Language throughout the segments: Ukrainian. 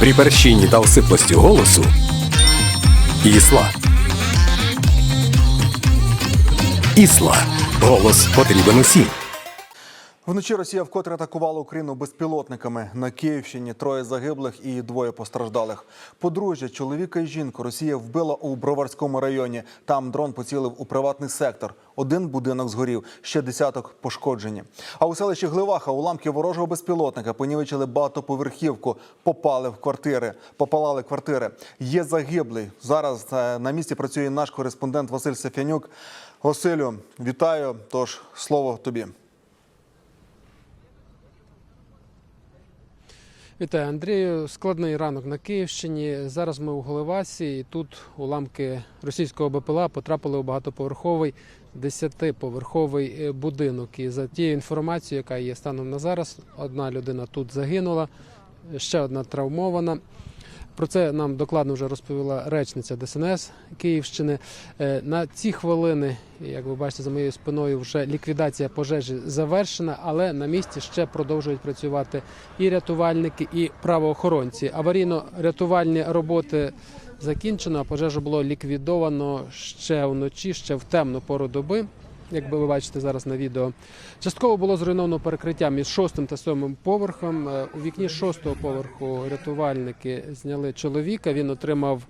При перщині та осиплості голосу Ісла. Ісла. Голос потрібен усім. Вночі Росія вкотре атакувала Україну безпілотниками. На Київщині троє загиблих і двоє постраждалих. Подружжя, чоловіка і жінку Росія вбила у Броварському районі. Там дрон поцілив у приватний сектор. Один будинок згорів, ще десяток пошкоджені. А у селищі Гливаха уламки ворожого безпілотника понівечили багатоповерхівку, попали в квартири, попалали квартири. Є загиблий. Зараз е, на місці працює наш кореспондент Василь Сефянюк. Василю, вітаю. Тож слово тобі. Вітаю, Андрію. Складний ранок на Київщині. Зараз ми у Голивасі, і тут уламки російського БПЛА потрапили у багатоповерховий десятиповерховий е, будинок. І за тією інформацією, яка є станом на зараз, одна людина тут загинула, ще одна травмована. Про це нам докладно вже розповіла речниця ДСНС Київщини. Е, На ці хвилини, як ви бачите, за моєю спиною вже ліквідація пожежі завершена, але на місці ще продовжують працювати і рятувальники, і правоохоронці. Аварійно-рятувальні роботи закінчено, а пожежу було ліквідовано ще вночі, ще в темну пору доби. Як ви бачите зараз на відео, частково було зруйновано перекриття між шостим та сьомим поверхом. Е, У вікні шостого поверху рятувальники зняли чоловіка. Він отримав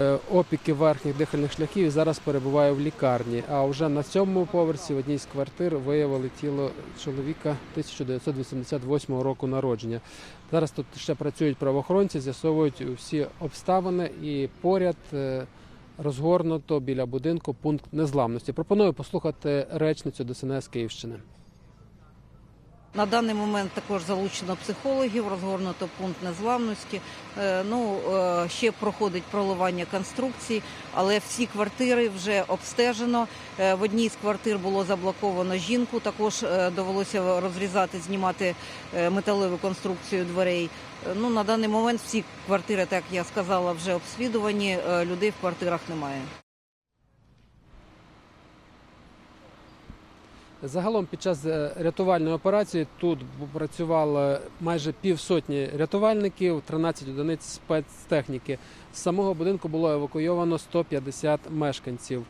е, опіки верхніх дихальних шляхів і зараз перебуває в лікарні. А вже на сьомому поверсі в одній з квартир виявили тіло чоловіка 1988 року народження. Зараз тут ще працюють правоохоронці, з'ясовують всі обставини і поряд. Розгорнуто біля будинку пункт незламності. Пропоную послухати речницю ДСНС Київщини. На даний момент також залучено психологів, розгорнуто пункт незламності. Е, Ну е, ще проходить проливання конструкцій, але всі квартири вже обстежено. Е, В одній з квартир було заблоковано жінку. Також довелося розрізати, знімати металеву конструкцію дверей. Ну на даний момент всі квартири, так я сказала, вже обслідувані. Людей в квартирах немає. Загалом під час е, рятувальної операції тут працювало майже півсотні рятувальників, 13 одиниць спецтехніки. З самого будинку було евакуйовано 150 мешканців.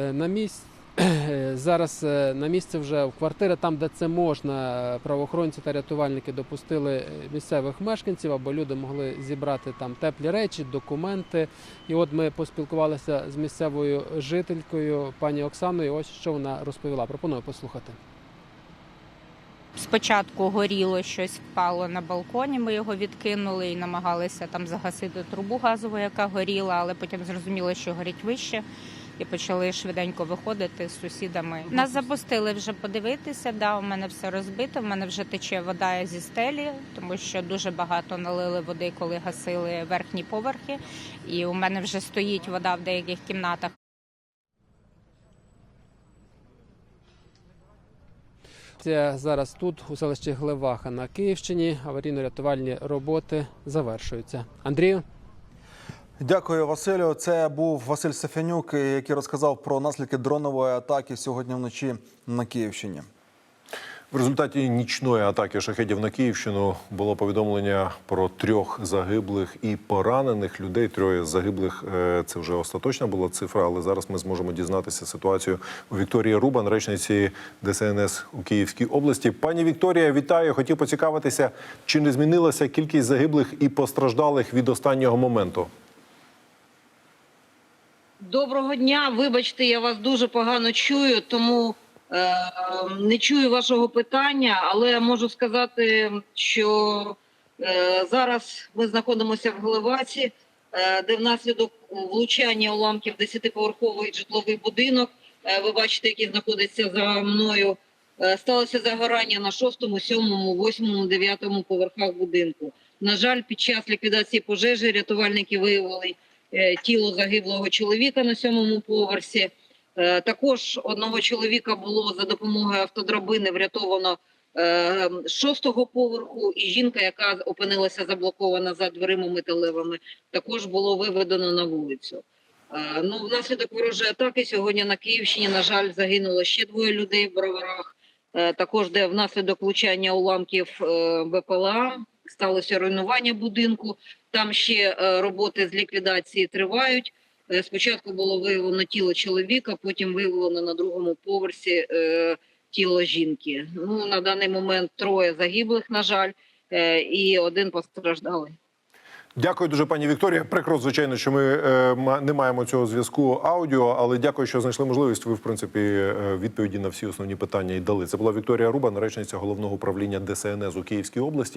Е, На місць зараз е, на місце вже в квартири, там, де це можна, е, правоохоронці та рятувальники допустили е, місцевих мешканців, або люди могли зібрати там теплі речі, документи. І от ми поспілкувалися з місцевою жителькою пані Оксаною. Ось що вона розповіла. Пропоную послухати. Спочатку горіло щось впало на балконі. Ми його відкинули і намагалися там загасити трубу газову, яка горіла, але потім зрозуміли, що горить вище. І почали швиденько виходити з сусідами. Нас запустили вже подивитися. Да, у мене все розбито. У мене вже тече вода зі стелі, тому що дуже багато налили води, коли гасили верхні поверхи. І у мене вже стоїть вода в деяких кімнатах. Це зараз тут, у селищі Глеваха на Київщині. Аварійно-рятувальні роботи завершуються. Андрію. Дякую, Василю. Це був Василь Сефянюк, який розказав про наслідки дронової атаки сьогодні вночі на Київщині. В результаті нічної атаки шахедів на Київщину було повідомлення про трьох загиблих і поранених людей. Троє загиблих е, це вже остаточна була цифра, але зараз ми зможемо дізнатися ситуацію у Вікторії Рубан, речниці ДСНС у Київській області. Пані Вікторія, вітаю. Хотів поцікавитися, чи не змінилася кількість загиблих і постраждалих від останнього моменту. Доброго дня. Вибачте, я вас дуже погано чую, тому е, не чую вашого питання, але можу сказати, що е, зараз ми знаходимося в Глеваці, е, де внаслідок влучання уламків 10-поверховий житловий будинок. Е, ви бачите, який знаходиться за мною. Е, сталося загорання на 6, 7, 8, 9 поверхах будинку. На жаль, під час ліквідації пожежі рятувальники виявили тіло загиблого чоловіка на сьомому поверсі. Е, Також одного чоловіка було за допомогою автодрабини врятовано е, з шостого поверху, і жінка, яка опинилася заблокована за дверима металевими, також було виведено на вулицю. Е, Ну, внаслідок ворожої атаки сьогодні на Київщині, на жаль, загинуло ще двоє людей в броварах. Е, Також де внаслідок влучання уламків е, БПЛА сталося руйнування будинку. Там ще е, роботи з ліквідації тривають. Спочатку було виявлено тіло чоловіка, потім виявлено на другому поверсі тіло жінки. Ну на даний момент троє загиблих, на жаль, і один постраждалий. Дякую дуже, пані Вікторія. Прикро, звичайно, що ми е, не маємо цього зв'язку аудіо, але дякую, що знайшли можливість. Ви, в принципі, е, відповіді на всі основні питання і дали. Це була Вікторія Рубан, речниця головного управління ДСНС у Київській області.